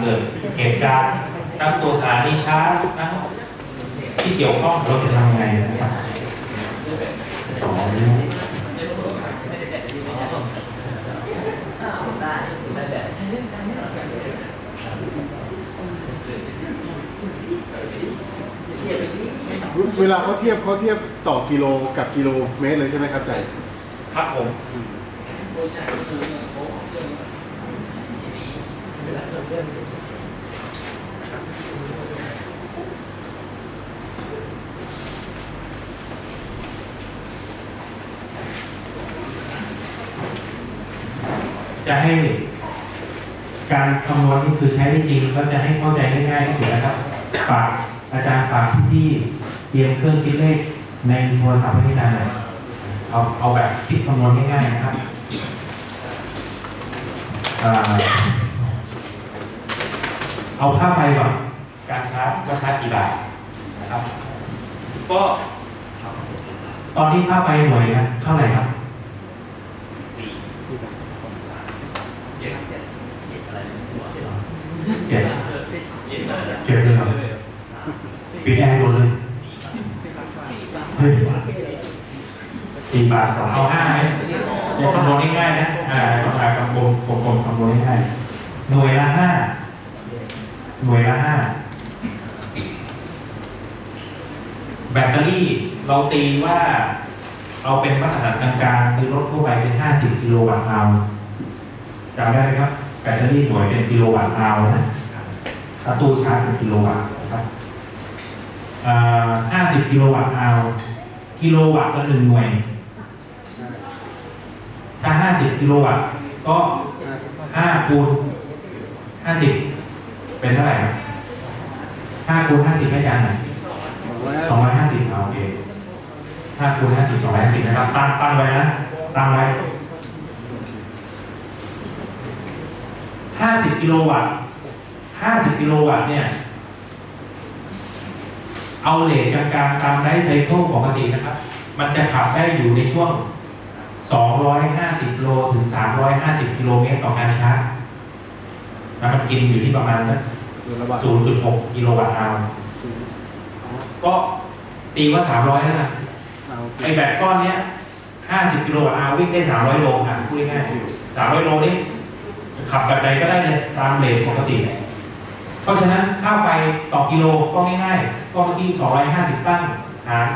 เกิดเหตุการณ์ทั้งตัวสถานีชาร์จทั้งที่เกี่ยวข้องเราจะทำยังไงนะครับของเวลาเขาเทียบเขาเทียบต่อกิโลกับกิโลเมตรเลยใช่ไหมครับอาจารย์ครับผม จะให้การคำนวณนี่คือใช้ได้จริงก็จะให้เข้าใจง่ายๆที่สุดนะครับฝากอาจารย์ฝากพี่ๆเตรียมเครื่องคิดเลขในโทรศัพท์ให้อาจารย์หน่อยเอาเอาแบบคิดคำนวณง่ายๆนะครับอ่า เอาค่าไฟก่อนการชาร์จก็ชาร์จกี่บาทนะครับ ก็ตอนนี้ค่าไฟหน่วยนะเท่าไหร่ครับเจ็ดเจ็ดเลยครับปิดแอร์โดนเลยเฮ้ยสี่บาทต่อเอาห้าไหมเดี๋ยวคำนวณง่ายๆนะอ่าต้องการคำนวณกลมๆคำนวณง่ายๆหน่วยละห้า หน่วยละห้าแบตเตอรี่เราตีว่าเอาเป็นมาตรฐานกลางๆคือรถทั่วไปเป็น 50 กิโลวัตต์อาวจำได้ไหมครับ แบตเตอรี่หน่วยเป็นกิโลวัตต์อาวนะถ้าตู้ชาร์จเป็นกิโลวัตต์นะครับอ่า50กิโลวัตต์อาวกิโลวัตต์ละหนึ่งหน่วย ถ้า50กิโลวัตต์ก็5คูณ50 เป็นเท่าไหร่ครับ5คูณ50ให้อาจารย์หน่อยสองร้อยห้าสิบโอเคห้าคูณห้าสิบสองร้อยห้าสิบนะครับ ตั้งตั้งไว้นะ ตั้งไว้ห้าสิบกิโลวัตต์ห้าสิบกิโลวัตต์เนี่ย เอาเลทกลางๆตามไดไซเคิลปกตินะครับ มันจะขับได้อยู่ในช่วง 250โลถึง 350 กิโลเมตรต่อการชาร์จแล้วมันกินอยู่ที่ประมาณนั้ น0.6 กิโลวัตต์อาวร์ก็ตีว่า 300แล้วนะไอแบตก้อนเนี้ย 50 กิโลวัตต์อาวร์วิ่งได้ 300 โลอะพูดง่ายๆ300 โลนี่ขับแบบใดก็ได้เลยตามเลทปกติเพราะฉะนั้นค่าไฟต่อกิโลก็ง่ายๆ ก็เมื่อกี้ 250 ตั้งหาร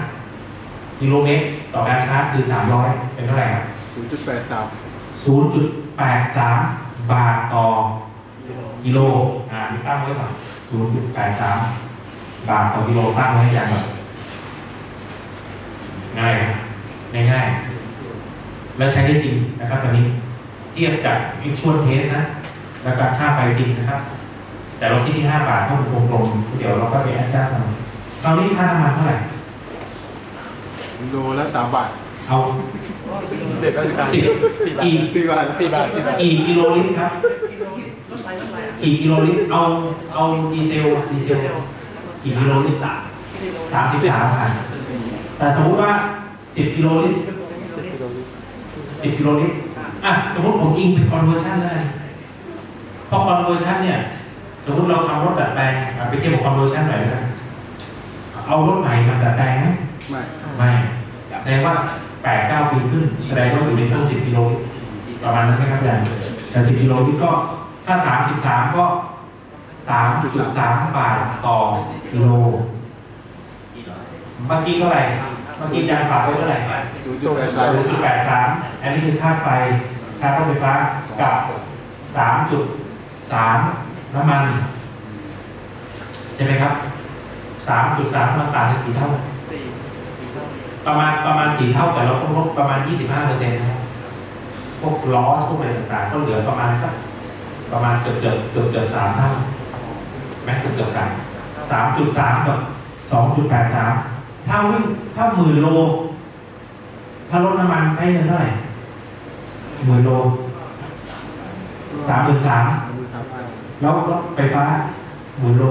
กิโลเมตรต่อการชาร์จคือ 300 เป็นเท่าไหร่ครับศูนย์จุดแปดสาม0.83 บาทต่อ กิโลอ่าที่ตั้งไว้ก่อน0.83บาทต่อกิโลตั้งไว้อย่างแบบง่ายนะง่ายๆแล้วใช้ได้จริงนะครับตอนนี้เทียบจาก actual test นะ แล้วก็ค่าไฟจริงนะครับ แต่เราคิดที่5บาทเท่ากับกลมๆเดี๋ยวเราก็ไป adjust เอาตอนนี้ค่าน้ำมันเท่าไหร่โลละสามบาท เอาเด็กราชการสิบกี่สี่บาทสี่บาทสี่บาทกี่กิโลลิตรครับ กี่กิโลลิตรเอาเอาดีเซลดีเซลกี่กิโลลิตรสามสิบสามพันแต่สมมุติว่าสิบกิโลลิตรสิบกิโลลิตรอะสมมติผมอิงเป็นคอนเวอร์ชันได้เพราะคอนเวอร์ชันเนี่ย สมมติเราทำรถดัดแปลงอะไปเทียบกับคอนเวอร์ชันหน่อยนะเอารถใหม่มาดัดแปลงไหมไม่ไม่แสดงว่าแปดเก้าปีขึ้น แสดงว่าอยู่ในช่วงสิบกิโลลิตรประมาณนั้นไหมครับอาจารย์แต่สิบกิโลลิตรก็ ถ้าสามสิบสามก็สามจุดสามบาทต่อกิโล เมื่อกี้เท่าไหร่ เมื่อกี้อาจารย์ฝากไว้เท่าไหร่ศูนย์จุดแปดสามศูนย์จุดแปดสามอันนี้คือค่าไฟค่ารถไฟฟ้ากับสามจุดสามน้ำมัน ใช่ไหมครับสามจุดสามมันต่างกันกี่เท่า ประมาณประมาณสี่เท่าแต่เราต้องลดประมาณยี่สิบห้าเปอร์เซ็นต์นะครับพวกลอสพวกอะไรต่างๆ ก็เหลือประมาณสัก ประมาณเกือบเกือบเกือบเกือบสามเท่าแม้เกือบเกือบสามสามจุดสามกับสองจุดแปดสามถ้าวิ่งถ้าหมื่นโล ถ้ารถน้ำมันใช้เงินเท่าไหร่หมื่นโลสามหมื่นสามสามหมื่นสามพันแล้วรถไฟฟ้าหมื่นโล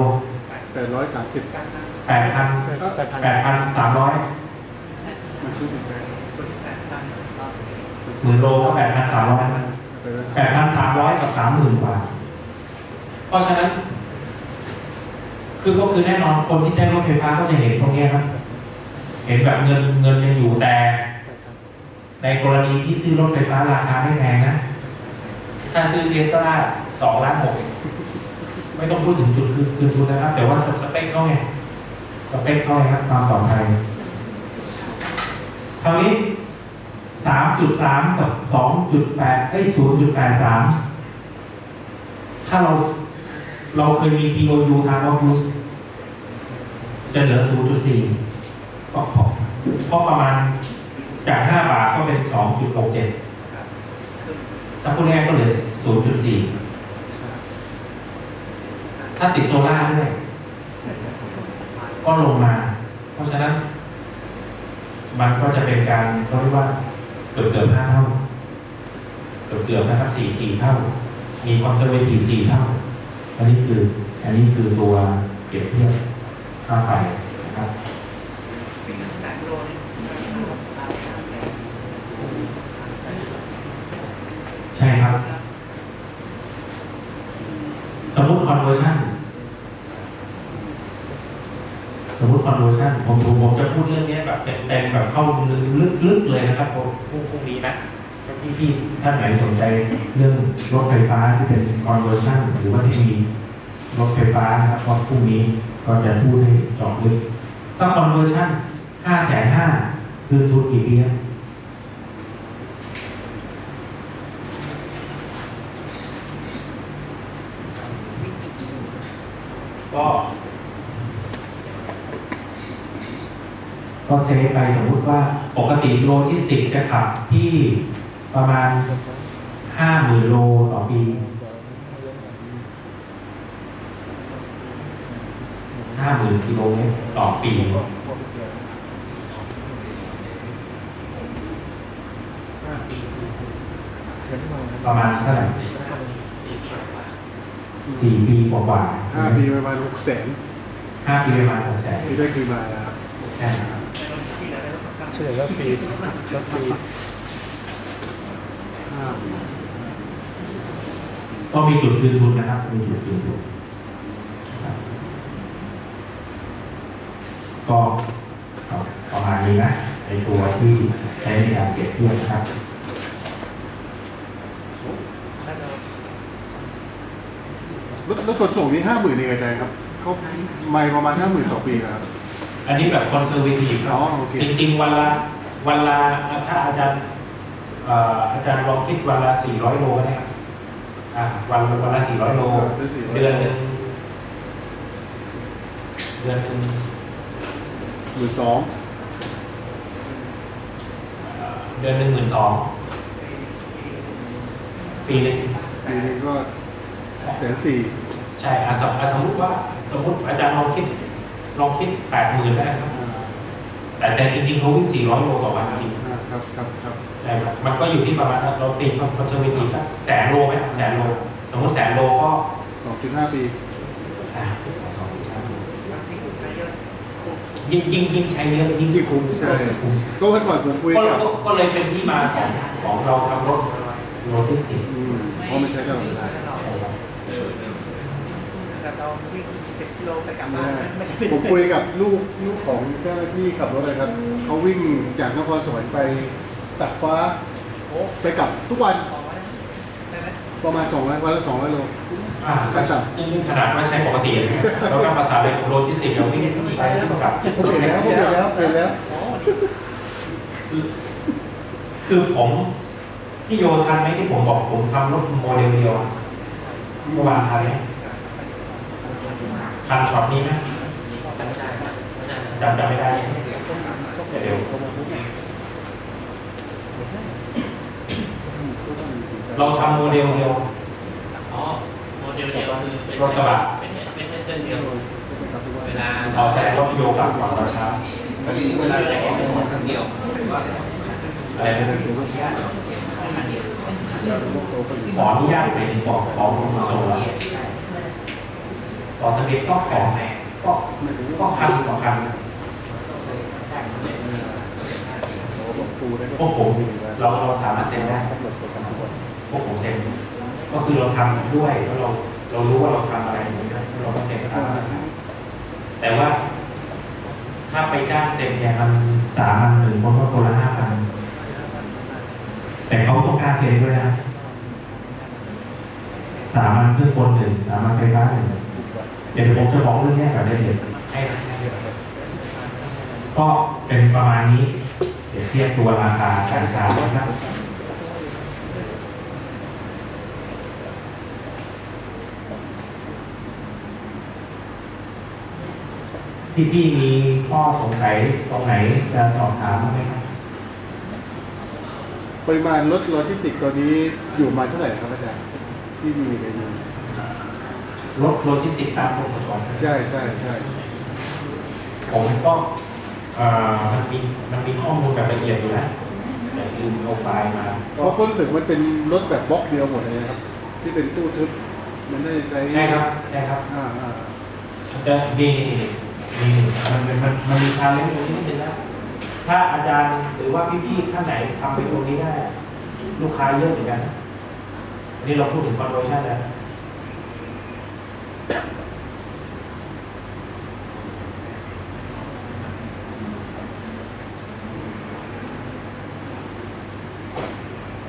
แปดร้อยสามสิบแปดพันแปดพันแปดพันสามร้อยมันชื่อเป็นแบรนด์หมื่นโลก็แปดพันสามร้อยไป แปดพันสามร้อยกับสามหมื่นกว่า เพราะฉะนั้น คือก็คือแน่นอนคนที่ใช้รถไฟฟ้าก็จะเห็นตรงนี้ครับ เห็นแบบเงินเงินยังอยู่แต่ ในกรณีที่ซื้อรถไฟฟ้าราคาไม่แพงนะ ถ้าซื้อเทสลาสองล้านหกไม่ต้องพูดถึงจุดคืนคืนทุนนะครับ แต่ว่าสเปคเขาไงสเปคเขาไงครับความปลอดภัยคราวนี้ สามจุดสามกับสองจุดแปดเอ้ยศูนย์จุดแปดสามถ้าเราเราเคยมี TOU ทางออฟยูสจะเหลือ 0.4ก็พอเพราะประมาณจาก 5 บาทก็เป็น 2.67ถ้าพูดง่ายก็เหลือ 0.4 ถ้าติดโซล่าด้วย ก็ลงมา เพราะฉะนั้น มันก็จะเป็นการเขาเรียกว่า เกือบเกือบห้าเท่า เกือบเกือบนะครับสี่สี่เท่า มีคอนเซอร์เวทีฟสี่เท่า อันนี้คือ อันนี้คือตัวเปรียบเทียบค่าไฟนะครับ ใช่ครับ สมมติ conversion สมมติ conversion ผมผมผมจะพูด เรื่องนี้แบบเต็มๆแบบเข้าลึกๆเลยนะครับผมพรุ่งพรุ่งนี้นะพี่พี่ๆท่านไหนสนใจเรื่องรถไฟฟ้าที่เป็น conversion หรือว่าที่มีรถไฟฟ้านะครับวันพรุ่งนี้ก็จะพูดให้เจาะลึกถ้า conversion ห้าแสนห้าคืนทุนกี่ปีครับ ก็ ก็เซฟไปสมมุติว่าปกติโลจิสติกจะขับที่ประมาณห้าหมื่นโลต่อปีห้าหมื่นกิโลเมตรต่อปีประมาณเท่าไหร่สี่ปีกว่าๆห้าปีประมาณหกแสนห้าปีประมาณหกแสนที่ได้คืนมาแล้วครับใช่ครับ เฉลยแล้วปีแล้วปีห้าปีก็มีจุดคืนทุนนะครับ มีจุดคืนทุนก็อาประมาณนี้นะในตัวที่ใช้ในการเปรียบเทียบนะครับรถรถขนส่งนี้ห้าหมื่นเองอาจารย์ครับเขาไม่ประมาณห้าหมื่นต่อปีนะครับ อันนี้แบบคอนเซอร์เวทีฟอ๋อโอเคจริงๆวันละวันละถ้าอาจารย์เอ่ออาจารย์ลองคิดวันละสี่ร้อยโลก็ได้ครับอ่าวันวันละสี่ร้อยโลเดือนหนึ่งเดือนหนึ่งหมื่นสองเอ่อเดือนหนึ่งหมื่นสองปีหนึ่งปีนึงก็แสนสี่ใช่อาจจะอะสมมติว่าสมมติอาจารย์ลองคิด ลองคิดแปดหมื่นได้ครับ แต่แต่จริงๆเขาวิ่งสี่ร้อยโลต่อวันจริงอ่าครับครับครับแต่มันก็อยู่ที่ประมาณเราตีความคอนเซอร์เวทีฟสักแสนโลไหมแสนโล สมมติแสนโลก็สองจุดห้าปีอะสองจุดห้ายิ่งยิ่งยิ่งใช้เยอะยิ่งยิ่งคุ้มใช่คุ้มก็เมื่อก่อนผมคุยก็กับก็ก็เลยเป็นที่มาของของเราทำรถโลจิสติกส์อืมเพราะมันใช้ตลอดเวลาใช่ครับ แต่เราวิ่งสิบกิโลไปกลับไม่บ้านได้ไม่ได้ผมคุยกับลูกลูกของเจ้าหน้าที่ขับรถเลยครับเขาวิ่งจากนครสวรรค์ไปตัดฟ้าโอ้ไปกลับทุกวันสองร้อยได้ไหมประมาณสองร้อยวันละสองร้อยโล อ่าก็จะยิ่งขนาดว่าใช้ปกตินะเราก็ภาษาเลยโลจิสติกส์เราวิ่งไปที่ประกับ ผมเห็นแล้วผมเห็นแล้วเห็นแล้ว โอ้คือคือผมที่โยทันไหมที่ผมบอกผมทำรถโมเดลเดียวอะเมื่อวานทันไหม ทันช็อตนี้ไหมจำจำไม่ได้เดี๋ยวเราทำโมเดลเดียวอ๋อโมเดลเดียวคือเป็นรถกระบะเป็นเป็นเป็นเส้นเดียวเวลาเอาแสดงว่าโยกลับก่อนเราช้าเวลาจะเห็นเป็นคนเดียวอะไรนะขออนุญาตไปบอกของคุณส่งแล้ว ต่อทะเบียนก็ของก็ก็คันต่อคันพวกผมเราเราสามารถเซ็นได้พวกผมเซ็นก็คือเราทำด้วยแล้วเราเรารู้ว่าเราทำอะไรอยู่นะเราก็เซ็นตามนั้นแต่ว่า ถ้าไปจ้างเซ็นเนี่ยมันสามพันหนึ่งคนก็คนละห้าพันแต่เขาต้องกล้าเซ็นด้วยนะสามพันเครื่องกลหนึ่งสามพันไฟฟ้าหนึ่ง เดี๋ยวผมจะบอกเรื่องนี้แบบละเอียดให้ก็เป็นประมาณนี้ เดี๋ยวเทียบตัวราคาการชาร์จนะครับพี่พี่มีข้อสงสัยตรงไหนจะสอบถามบ้ไหมครับปริมาณรถโลจิสติกตัวนี้อยู่มาเท่าไหร่ครับอาจารย์ที่มีในนี้ รถโลจิสติกส์ตามกรมขนส่งใช่ใช่ใช่ผมก็เอ่อมันมีมันมีข้อมูลแบบละเอียดอยู่แล้วแต่ลืมเอาไฟล์มาเพราะผมรู้สึกมันเป็นรถแบบบล็อกเดียวหมดเลยนะครับ ที่เป็นตู้ทึบมันได้ใช้ใช่ครับใช่ครับอ่าอ่าจะมีมีมันมันมันมันมีชาเลนจ์ตรงนี้นิดนึงนะถ้าอาจารย์หรือว่าพี่ๆท่านไหนทำไปตรงนี้ได้ ลูกค้าเยอะเหมือนกันนะอันนี้เราพูดถึงคอนเวอร์ชันแล้ว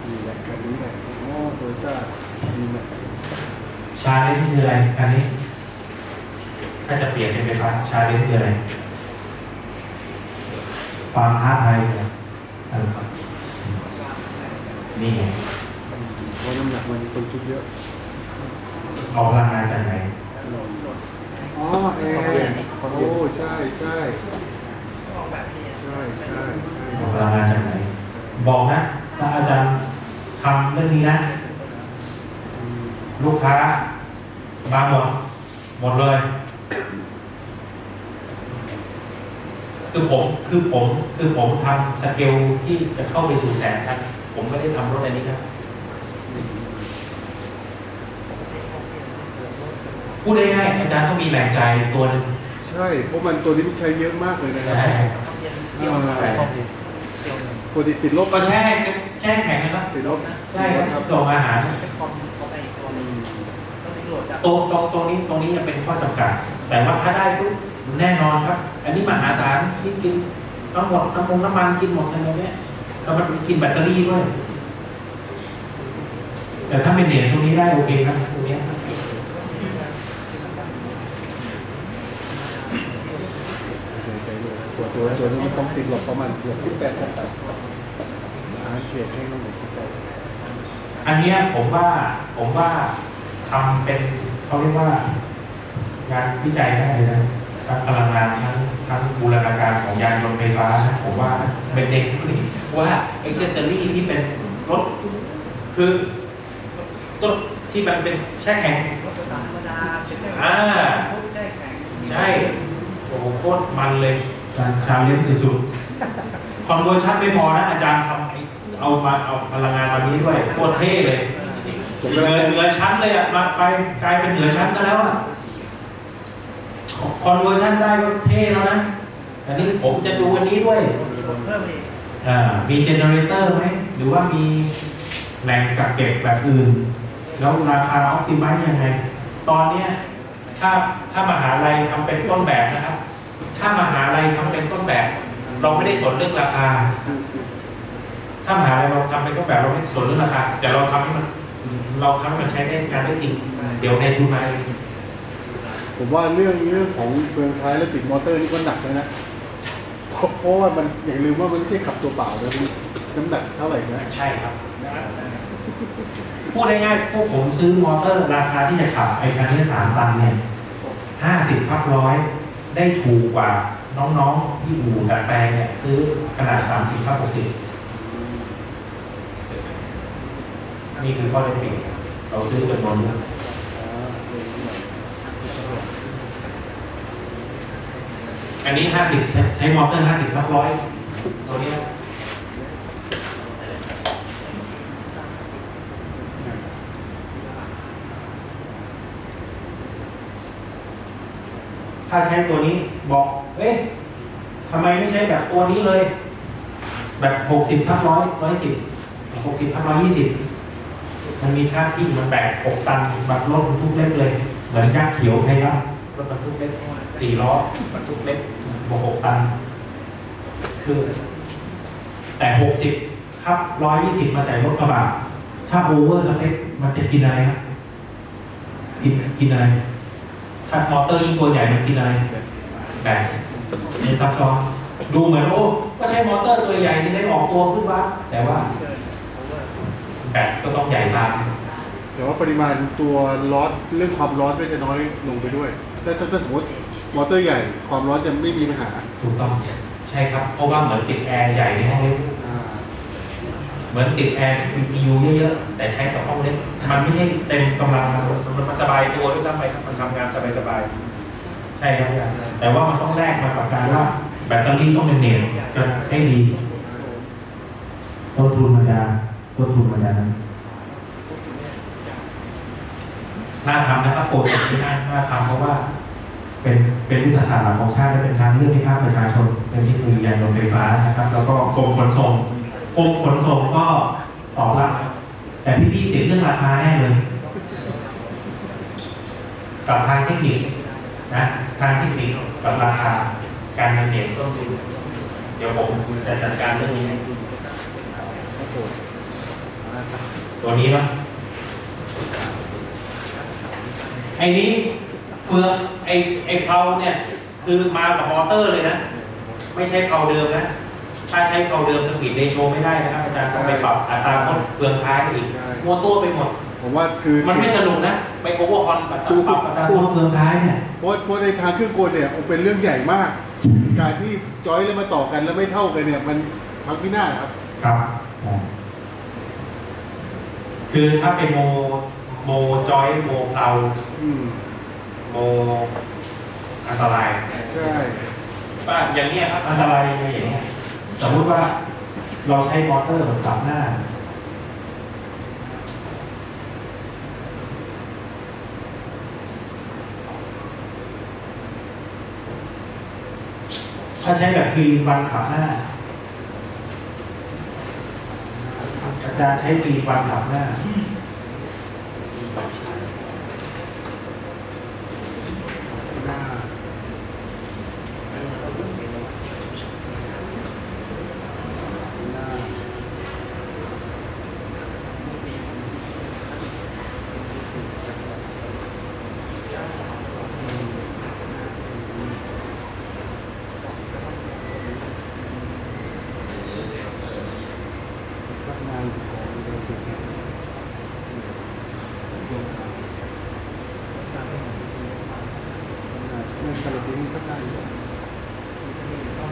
นี่แหละคันนี้แหละอ๋อโตโยต้าดีแม็ก ชาเลนจ์ คืออะไรอันนี้ ถ้าจะเปลี่ยนเป็นไฟฟ้าชาเลนจ์คืออะไร ความท้าทายเนี่ยเออนี่ไงเพราะน้ำหนักมันคนทุกเยอะเอาพลังงานจากไหนอ๋อแอร์โอ้ใช่ใช่ออกแบบนี้ใช่ใช่ใช่เอาพลังงานจากไหน บอกนะ ถ้าอาจารย์ทำเรื่องนี้นะอืมลูกค้า มาหมด หมดเลย คือผมคือผมคือผมทำสเกลที่จะเข้าไปสู่แสนครับ ผมไม่ได้ทำรถอันนี้ครับพูดได้ง่ายๆอาจารย์ต้องมีแรงใจตัวหนึ่งใช่เพราะมันตัวนี้มันใช้เยอะมากเลยนะครับใช่ต้องเย็นเดี่ยวหน่อยต้องเดี่ยวหน่อยปกติติดลบก็แช่แช่แข็งนะครับติดลบใช่ครับส่งอาหาร ต้องมีโหลดจากตรงตรงตรงนี้ตรงนี้ยังเป็นข้อจำกัด แต่ว่าถ้าได้ปุ๊บแน่นอนครับ อันนี้มหาศาลที่กินทั้งหมดน้ำมันน้ำมันกินหมดอะไรเนี้ยแล้วมันกินแบตเตอรี่ด้วย แต่ถ้าเป็นเนสตรงนี้ได้โอเคครับตรงเนี้ยใจใจเลยตัวตัวตัวนี้มันต้องติดลบประมาณเกือบสิบแปดจัดตัดอาเขตให้มันหมดสิบแปดอันเนี้ยผมว่าผมว่า ทำเป็นเขาเรียกว่างานวิจัยได้เลยนะทั้งพลังงานทั้งทั้งบูรณาการของยานยนต์ไฟฟ้านะผมว่าเป็นเด็กว่าอ็อกเซสซอรี่ที่เป็นรถ คือต้นที่มันเป็นแช่แข็งรถไฟฟ้าธรรมดาเป็นแบบอ่าพุทธได้แข็งใช่โอ้โหโคตรมันเลยการชาเลนจ์สุดๆคอนเวอร์ชันไม่พอนะอาจารย์ทำไอ้เอามาเอาพลังงานวันนี้ด้วยโคตรเท่เลยผม เหนืก็อเหนือชั้นเลยอะมาไปกลายเป็นเหนือชั้นซะแล้วอะคอนเวอร์ชันได้ก็เท่แล้วนะอันนี้ผมจะดูอันนี้ด้วยผมเพิ่มอีกอ่ามีเจเนเรเตอร์ไหมหรือว่ามีแหล่งกักเก็บแบบอื่น แล้วราคาออ t ติ i z e ยังไง ตอนเนี้ยถ้าถ้ามหาลัยทำเป็นต้นแบบนะครับ ถ้ามหาลัยทำเป็นต้นแบบ เราไม่ได้สนเรื่องราคา ถ้ามหาลัยเราทำเป็นต้นแบบเราไม่สนเรื่องราคาแต่เราทำให้มัน เราทำให้มันใช้ได้งานได้จริง เดี๋ยวในทุนมาเองผมว่าเรื่องเรื่องของเฟืองท้ายและติดมอเตอร์นี่ก็หนักเลยนะเพราะเพราะว่ามันอย่าลืมว่ามันไม่ใช่ขับตัวเปล่านะมันน้ำหนักเท่าไหร่นะใช่ครับ พูดง่ายๆพวกผมซื้อมอเตอร์ราคาที่จะขับไอ้คันนี้สามตันเนี่ยห้าสิบทับร้อยได้ถูกกว่าน้องๆที่อู่ดัดแปลงเนี่ยซื้อขนาดสามสิบทับหกสิบ นี่คือข้อได้เปรียบเราซื้อจำนวนเยอะอันนี้ห้าสิบใช้มอเตอร์ห้าสิบทับร้อยตัวเนี้ถ้าใช้ตัวนี้บอก เอ๊ะทำไมไม่ใช้แบบตัวนี้เลย แบบหกสิบทับร้อยร้อยสิบหกสิบทับร้อยยี่สิบ มันมีค่าที่มันแบกหกตันแบบรถบรรทุกเล็กเลย เหมือนยักษ์เขียวใครับรถบรรทุกเล็กสี่ล้อบรรทุกเล็กบวกหกตัน คือ แต่หกสิบครับร้อยยี่สิบมาใส่รถกระบะถ้าโอเวอร์สเปคมันจะกินอะไรครับกินกินอะไร ถ้ามอเตอร์ยิ่งตัวใหญ่มันกินอะไรแบกในซับซ้อนดูเหมือนโอ้ก็ใช้มอเตอร์ตัวใหญ่ที่ได้ออกตัวขึ้นว่าแต่ว่า แบตก็ต้องใหญ่ตามแต่ว่าปริมาณตัวร้อนเรื่องความร้อนก็จะน้อยลงไปด้วยแต่ถ้าถ้าสมมติมอเตอร์ใหญ่ความร้อนจะไม่มีปัญหาถูกต้องใช่ครับ เพราะว่าเหมือนติดแอร์ใหญ่ในห้องเล็กอ่าเหมือนติดแอร์ BTU เยอะๆแต่ใช้กับห้องเล็กมันไม่ใช่เต็มกำลังมันมันสบายตัวด้วยซ้ำไปครับมันทำงานสบายๆใช่ครับอาจารย์แต่ว่ามันต้องแลกมากับการว่าแบตเตอรี่ต้องเป็นเนตจะให้ดีต้นทุนมันจะ ต้นทุนมันจะนั้นน่าทำนะครับโปรเจกต์นี้น่าน่าทำเพราะว่า เป็นเป็นยุทธศาสตร์ของชาติและเป็นทางเลือกที่ภาคประชาชนเป็นที่คือยานยนต์ไฟฟ้านะครับ แล้วก็กรมขนส่งกรมขนส่งก็ตอบรับแต่พี่ๆติดเรื่องราคาแน่เลยกับทางเทคนิคนะทางเทคนิคกับราคาการเงินเนสต้นทุนเดี๋ยวผมจะจัดการเรื่องนี้ให้ ครับผมอ่าครับ ตัวนี้เนาะไอ้นี้เฟืองไอ้ไอ้เพลาเนี่ยคือมากับมอเตอร์เลยนะ ไม่ใช่เพลาเดิมนะ ถ้าใช้เพลาเดิมสปีดเรโชไม่ได้นะครับอาจารย์ต้องไปปรับอัตราพดเฟืองท้ายอีกมัวตัวไปหมด ผมว่าคือมันไม่สนุกนะ ไปโอเวอร์คอนปรับปรับอัตราพดเฟืองท้ายเนี่ยเพราะเพราะในทางเครื่องกลเนี่ยมันเป็นเรื่องใหญ่มาก การที่จอยแล้วมาต่อกันแล้วไม่เท่ากันเนี่ยมันพังพินาศครับครับ คือถ้าเป็นโมโมจอยโมเพลาอืมโมอันตรายใช่ว่าอย่างนี้ยครับอันตรายยังไงอย่างเงี้ยสมมติว่าเราใช้มอเตอร์ขับหน้า ถ้าใช้แบบคลีนวันขับหน้าอา จะใช้ปีวันขับหน้า หน้าหน้า พัฒนาของเรื่องนี้เรื่องการเรียนพัฒนาอยู่อ๋อ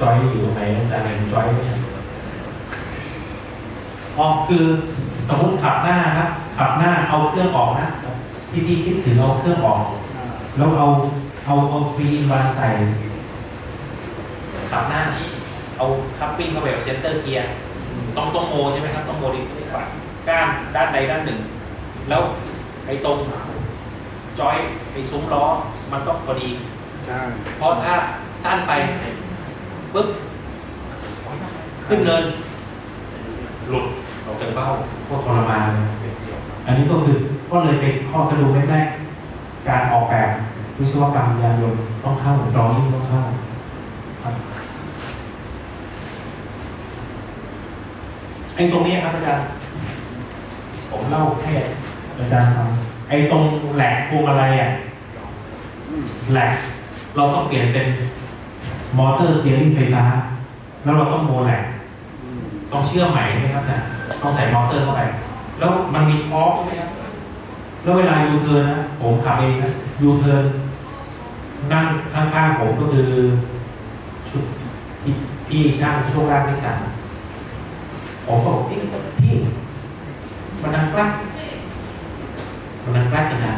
จอยอยู่ตรงไหนอาจารย์เห็นจอยไหมเนี่ยอ๋อคือสมมติขับหน้าครับขับหน้าเอาเครื่องออกนะพี่พี่คิดถึงเอาเครื่องออกอ่าแล้วเอาเอาเอาควีนวางใส่ขับหน้านี้ เอาคัพปิ้งเข้าไปแบบเซนเตอร์เกียร์ต้องต้องโมใช่ไหมครับต้องโมดิฟฝักก้านด้านใดด้านหนึ่ง แล้วไอ้ตรงจอยไอ้ซุ้มล้อมันต้องพอดีใช่เพราะถ้าสั้นไป ปุ๊บขึ้นเนิน หลุดออกจากเบ้าพวกทรมานเลยอันนี้ก็คือก็เลยเป็นข้อกระดูกแรกๆการออกแบบวิศวกรรมยานยนต์ต้องเข้าดรอยิ่งต้องเข้าครับไอ้ตรงนี้ครับอาจารย์ผมเล่าให้อาจารย์ฟังไอ้ตรงแหลกพวงมาลัยอะอืมแหลกเราต้องเปลี่ยนเป็น มอเตอร์เซียริงไฟฟ้า แล้วเราต้องโมแหลกต้องเชื่อมใหม่ใช่ไหมครับเนี่ยต้องใส่มอเตอร์เข้าไป แล้วมันมีทอร์กใช่ไหมครับแล้วเวลายูเทิร์นนะผมขับเองนะยูเทิร์นนั่งข้างๆผมก็คือชุดพี่ช่างช่วงล่างที่สามผมก็บอกพี่พี่มันดังกลักมันดังกลักกันนะ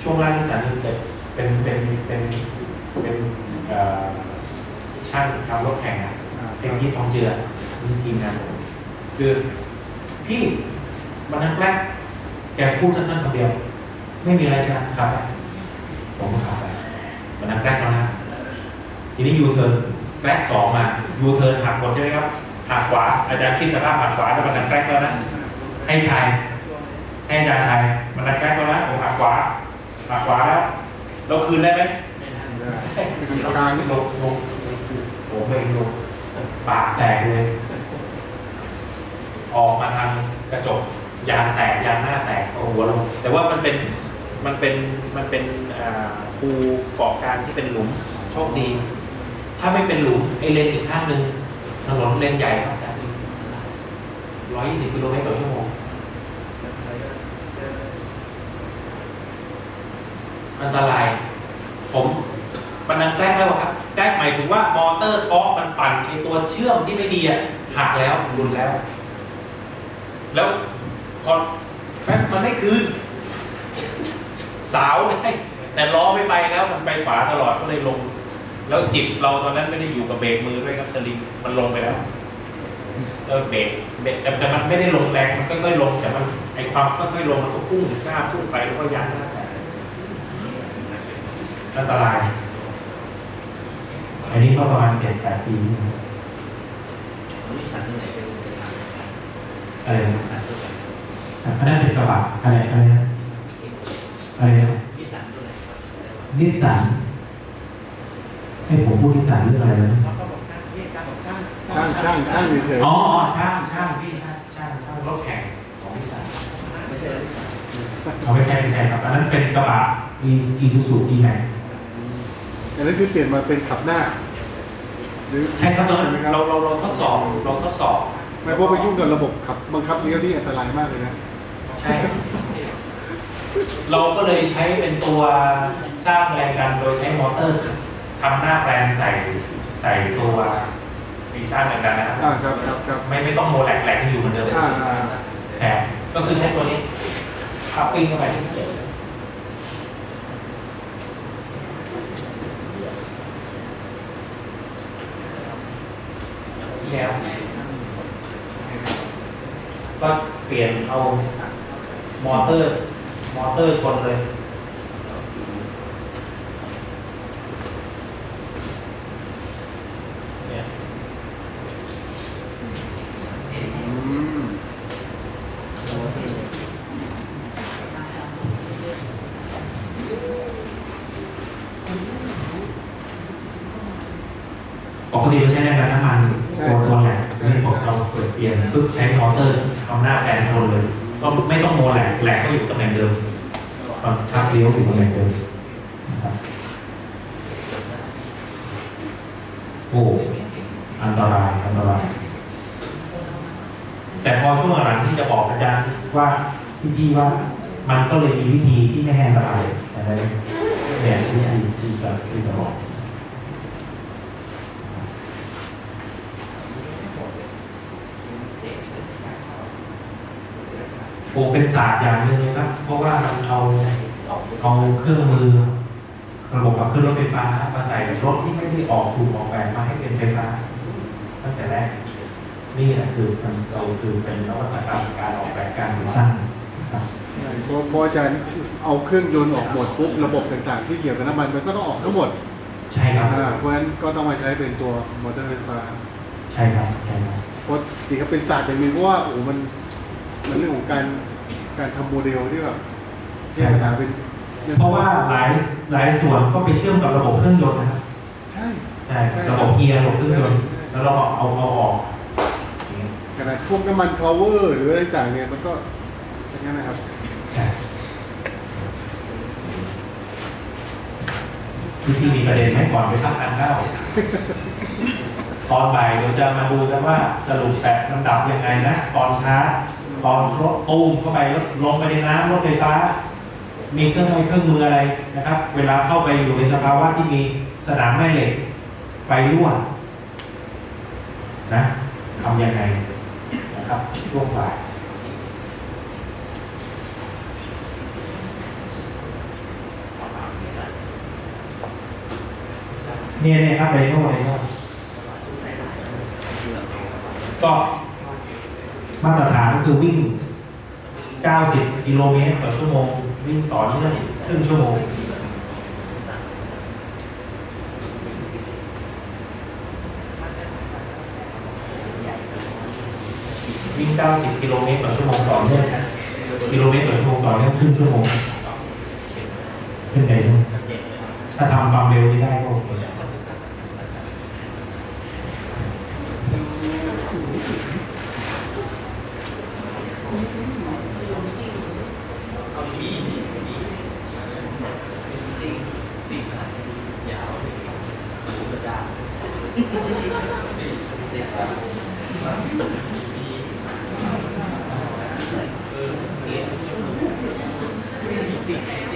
ช่วงล่างที่สามนี่จะเป็นเป็นเป็นเป็น เอ่อช่างทำรถแข่งอะอ่าเป็นที่ทองเจือนี่ทีมงานผมคือพี่วันนั้นแรกแกพูดสั้นๆคำเดียว ไม่มีอะไรจะขับไปผมก็ขับไปวันนั้นแรกแล้วนะทีนี้ยูเทิร์นแกร็กสองมายูเทิร์นหักหมดใช่ไหมครับหักขวาอาจารย์คิดสภาพหักขวาแล้วมันดันแกร็กแล้วนะให้ทายให้อาจารย์ทายมันดันแกร็กแล้วนะผมหักขวาหักขวาแล้วเราคืนได้ไหม กลางลงลงโอ้ไม่ลงปากแตกเลย ออกมาทางกระจกยางแตกยางหน้าแตกเอาหัวลง แต่ว่ามันเป็นมันเป็นมันเป็นอ่าภูเกาะกลางที่เป็นหลุมโชคดี ถ้าไม่เป็นหลุมไอเลนอีกข้างหนึ่งถนนเลนใหญ่ครับร้อยยี่สิบกิโลเมตรต่อชั่วโมงอันตราย ผม มันนังแกล้งแล้วครับแกล้งหมายถึงว่ามอเตอร์ท้อมันปั่นไอตัวเชื่อมที่ไม่ดีอะหักแล้วหลุดแล้ว แล้วพอแป๊บมันไม่คืนสาวได้แต่ล้อไม่ไปแล้วมันไปขวาตลอดก็เลยลง แล้วจิตเราตอนนั้นไม่ได้อยู่กับเบรกมือด้วยครับสลิงมันลงไปแล้วเออเบรกเบรกแต่มันไม่ได้ลงแรงมันค่อยๆลงแต่มันไอความค่อยๆลงมันก็พุ่งกล้าพุ่งไปแล้วก็ยันหน้าแตกอันตราย อันนี้ก็ประมาณเจ็ดแปดปีที่แล้วนิสสันตัวไหนเป็นเป็นทางอะไรนินะสสันตัวไหนอันนั้นเป็นกระบะอะไรอะไรนะอะไรนะนิสสันตัวไหนครับนิสสันให้ผมพูดนิสสันเรื่องอะไรนะเขาก็บอกช่างที่การบอกช่างช่างช่างช่างเฉยอ๋ออ๋อช่างช่างพี่ช่างช่างช่างรถแข่งของนิสสันไม่ใช่นิสสันเขาไม่ใช่ไม่ใช่ครับอันนั้นเป็นกระบะอีอีซูซูดีแม็กๆ อันนั้นคือเปลี่ยนมาเป็นขับหน้า หรือใช่ครับตอนนั้นไหมครับเราเราเราทดสอบเราทดสอบไม่เพราะไปยุ่งกับระบบขับบังคับเลี้ยวที่อันตรายมากเลยนะใช่ เราก็เลยใช้เป็นตัวสร้างแรงดันโดยใช้มอเตอร์ทำหน้าแปลงใส่ใส่ตัวมีสร้างแรงดันนะครับอ่าครับครับครับไม่ไม่ต้องโมแหลกแหลกที่อยู่เหมือนเดิมอ่าอ่าแต่ก็คือใช้ตัวนี้ขับปิ้งเข้าไป แล้วก็เปลี่ยนเอามอเตอร์ มอเตอร์ชนเลย อืม ปกติเราใช้แรงดันน้ำมันตัวตัวแหลกนี่ผมเราเปิดเปลี่ยนปุ๊บใช้มอเตอร์ทำหน้าแปลนชนเลย ก็ไม่ต้องโมแหลกแหลกก็อยู่ตำแหน่งเดิมตอนทับเลี้ยวอยู่ตำแหน่งเดิมโอ้อันตรายอันตราย แต่พอช่วงหลังที่จะบอกอาจารย์ว่าพี่ที่ว่ามันก็เลยมีวิธีที่ไม่ให้อันตายอะไรแบบที่ที่ที่จะที่จะบอก โอ้เป็นศาสตร์อย่างหนึ่งเลยครับ เพราะว่ามันเอาเอาเครื่องมือระบบกับเครื่องรถไฟฟ้ามาใส่รถที่ไม่ได้ออกถูกออกแบบมาให้เป็นไฟฟ้า ตั้งแต่แรกนี่แหละคือมันเราคือเป็นนวัตกรรมการออกแบบการติดตั้งนะครับใช่พอพออาจารย์เอาเครื่องยนต์ออกหมดปุ๊บระบบต่างๆ ที่เกี่ยวกับน้ำมันมันก็ต้องออกทั้งหมด ใช่ครับอ่าเพราะฉะนั้นก็ต้องมาใช้เป็นตัวมอเตอร์ไฟฟ้า ใช่ครับใช่ครับเพราะจริงๆก็เป็นศาสตร์อย่างหนึงเพราะว่าโอ้โหมัน มันเรื่องของการการทำโมเดลที่แบบแก้ปัญหาเป็นเพราะว่าหลายหลายส่วนก็ไปเชื่อมกับระบบเครื่องยนต์นะครับใช่ ใช่ระบบเกียร์ระบบเครื่องยนต์แล้วเราก็เอาเอาออกอย่างเงี้ยขนาดพวกน้ำมันพาวเวอร์หรืออะไรต่างๆเนี่ยมันก็อย่างนั้นนะครับ ใช่ที่ที่มีประเด็นไหมก่อนไปพักทานข้าวตอนบ่ายเดี๋ยวจะมาดูกันว่าสรุปแบบลำดับยังไงนะ ตอนช้า ตอนรถตูมเข้าไปแล้วลงไปในน้ำรถไฟฟ้า มีเครื่องไม้เครื่องมืออะไรนะครับ เวลาเข้าไปอยู่ในสภาวะที่มีสนามแม่เหล็กไฟรั่วนะทำยังไงนะครับ ช่วงบ่ายเนี่ยเนี่ยครับไดโน่ไดโน่ก็ มาตรฐานก็คือวิ่ง 90 กิโลเมตรต่อชั่วโมง วิ่งต่อเนื่องอีกครึ่งชั่วโมงวิ่ง 90 กิโลเมตรต่อชั่วโมงต่อเนื่องนะกิโลเมตรต่อชั่วโมงต่อเนื่องครึ่งชั่วโมงขึ้นไปด้วยถ้าทำความเร็วนี้ได้ก็โอเค เอาดีดีดีตีตีขายยาวหูกระดาษ ตีขาเออเนี่ยต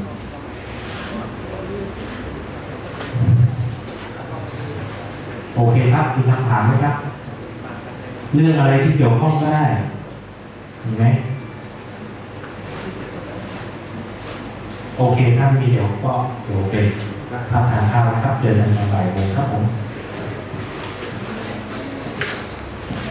ี มีคำถามไหมครับ เรื่องอะไรที่เกี่ยวข้องก็ได้มีไหมโอเคถ้าไม่มีเดี๋ยวก็เดี๋ยวไปพักทานข้าวนะครับ เจอกันบ่ายโมงครับผม